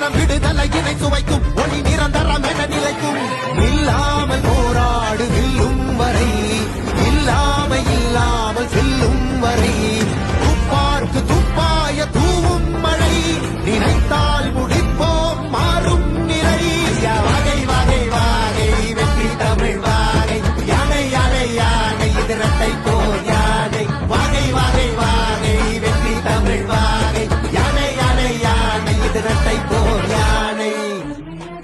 இனம் விடுதலை இணை சுவைக்கும். ஒளி நிரந்தரம் என நிலைக்கும். இல்லாமல் போராடு வில்லும் வரை. இல்லாமல் இல்லாமல் செல்லும் வரை.